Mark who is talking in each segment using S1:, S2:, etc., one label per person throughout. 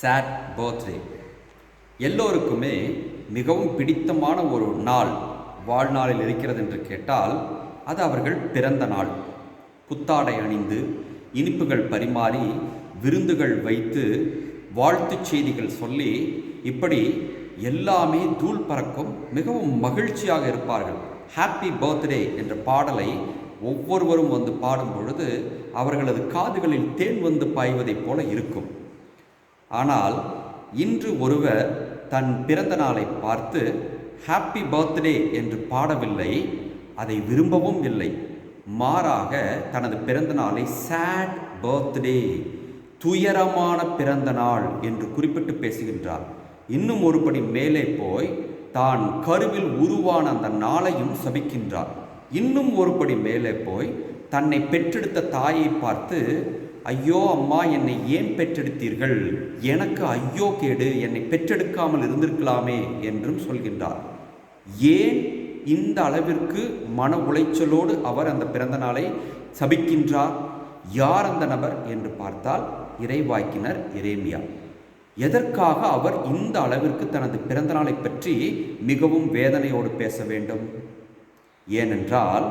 S1: Sir birthday எல்லோருக்குமே மிகவும் பிடித்தமான ஒரு நாள் வாழ்நாளில் இருக்கிறது என்று கேட்டால் அது அவர்கள் பிறந்த நாள். புத்தாடை அணிந்து இனிப்புகள் பரிமாறி விருந்துகள் வைத்து வாழ்த்துச் செய்திகள் சொல்லி இப்படி எல்லாமே தூள் பறக்கும் மிகவும் மகிழ்ச்சியாக இருப்பார்கள். ஹாப்பி பர்த்டே என்ற பாடலை ஒவ்வொருவரும் வந்து பாடும் பொழுது அவர்களது காதுகளில் தேன் வந்து பாய்வதைப் போல இருக்கும். ஆனால் இன்று ஒருவர் தன் பிறந்த நாளை பார்த்து ஹாப்பி பர்த்டே என்று பாடவில்லை அதை விரும்பவும் இல்லை. மாறாக தனது பிறந்த நாளை சேட் பர்த்டே துயரமான பிறந்த நாள் என்று குறிப்பிட்டு பேசுகின்றார். இன்னும் ஒருபடி மேலே போய் தான் கருவில் உருவான அந்த நாளையும் சபிக்கின்றார். இன்னும் ஒருபடி மேலே போய் தன்னை பெற்றெடுத்த தாயை பார்த்து ஐயோ அம்மா என்னை ஏன் பெற்றெடுத்தீர்கள்? எனக்கு ஐயோ கேடு என்னை பெற்றெடுக்காமல் இருந்திருக்கலாமே என்றும் சொல்கின்றார். ஏன் இந்த அளவிற்கு மன உளைச்சலோடு அவர் அந்த பிறந்த நாளை சபிக்கின்றார்? யார் அந்த நபர் என்று பார்த்தால் இறைவாக்கினர் இரேமியா எதற்காக அவர் இந்த அளவிற்கு தனது பிறந்தநாளை பற்றி மிகவும் வேதனையோடு பேச வேண்டும்? ஏனென்றால்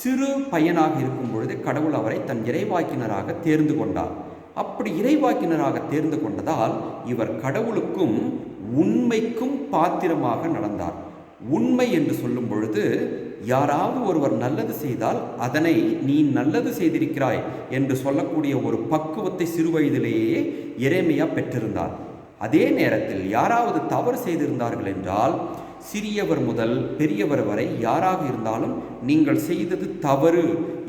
S1: சிறு பையனாக இருக்கும் பொழுது கடவுள் அவரை தன் இறைவாக்கினராக தேர்ந்து கொண்டார். அப்படி இறைவாக்கினராக தேர்ந்து கொண்டதால் இவர் கடவுளுக்கும் உண்மைக்கும் பாத்திரமாக நடந்தார். உண்மை என்று சொல்லும் பொழுது யாராவது ஒருவர் நல்லது செய்தால் அதனை நீ நல்லது செய்திருக்கிறாய் என்று சொல்லக்கூடிய ஒரு பக்குவத்தை சிறுவயதிலேயே இறைமையாக பெற்றிருந்தார். அதே நேரத்தில் யாராவது தவறு செய்திருந்தார்கள் என்றால் சிறியவர் முதல் பெரியவர் வரை யாராக இருந்தாலும் நீங்கள் செய்தது தவறு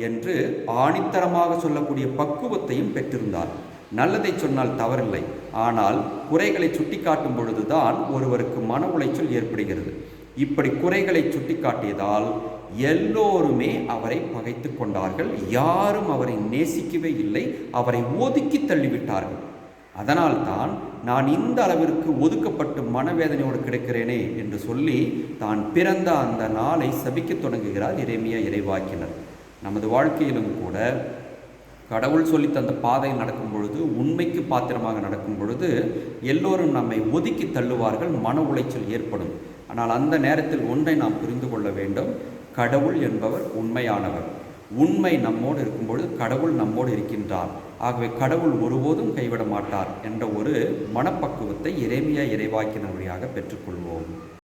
S1: என்று ஆணித்தரமாக சொல்லக்கூடிய பக்குவத்தையும் பெற்றிருந்தார். நல்லதை சொன்னால் தவறில்லை. ஆனால் குறைகளை சுட்டிக்காட்டும் பொழுதுதான் ஒருவருக்கு மன உளைச்சல் ஏற்படுகிறது. இப்படி குறைகளை சுட்டிக்காட்டியதால் எல்லோருமே அவரை பகைத்து கொண்டார்கள். யாரும் அவரை நேசிக்கவே இல்லை. அவரை ஒதுக்கி தள்ளிவிட்டார்கள். அதனால்தான் நான் இந்த அளவிற்கு ஒதுக்கப்பட்டு மனவேதனையோடு கிடைக்கிறேனே என்று சொல்லி தான் பிறந்த அந்த நாளை சபிக்கத் தொடங்குகிறார் இறைமையா இறைவாக்கினர். நமது வாழ்க்கையிலும் கூட கடவுள் சொல்லி தந்த பாதையில் நடக்கும் பொழுது உண்மைக்கு பாத்திரமாக நடக்கும் பொழுது எல்லோரும் நம்மை ஒதுக்கி தள்ளுவார்கள் மன உளைச்சல் ஏற்படும். ஆனால் அந்த நேரத்தில் ஒன்றை நாம் புரிந்து கொள்ள வேண்டும் கடவுள் என்பவர் உண்மையானவர். உண்மை நம்மோடு இருக்கும்பொழுது கடவுள் நம்மோடு இருக்கின்றார். ஆகவே கடவுள் ஒருபோதும் கைவிட மாட்டார் என்ற ஒரு மனப்பக்குவத்தை இறைமையா இறைவாக்கினர் பெற்றுக்கொள்வோம்.